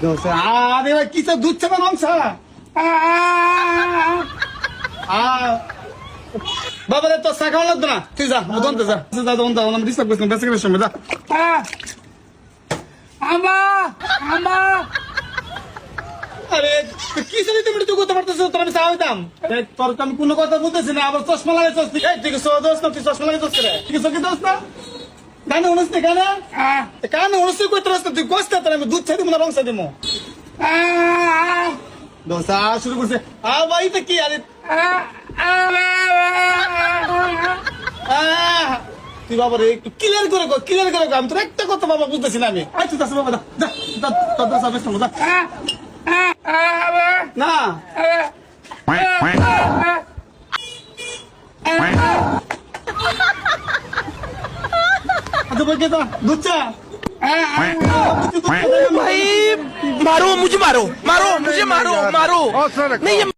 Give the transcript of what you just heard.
আরে ভাই কিসা দুধ চাপা মাংসা? বাবা তো সাকাও লাগতো না? তুই যা দন্তে যা। যা দন্তে আমরা ডিস্টার্ব করছিলাম বেসে গেলে সময় যা। আবা আবা আরে কিসা দিতে মিটু করতে পারতেছ তোর আমি চাইতাম আরে, তোর আমি কোনো কথা বলতেছি না, আবার চশমা লাগাইছস তুই। তুই কি দোস্ত তুই চশমা লাগাইছস রে? তুই কি সকি দোস্ত না? রাস্তা? তুই কষ্ট তোর আমি দুধ ছাই দিব না রংসা দিব। আহ শুরু করছে। আ ভাই তো কি? আরে তুই বাবা রে একটু ক্লিয়ার করে কর ক্লিয়ার করে কর। আমি তোর একটা কথা বাবা বুঝতেছি না আমি। আচ্ছা যাস বাবা যা যা যা তোর দ্বারা সাবেস না। भाई मारो मुझे मारो मारो मुझे मारो मारो। नहीं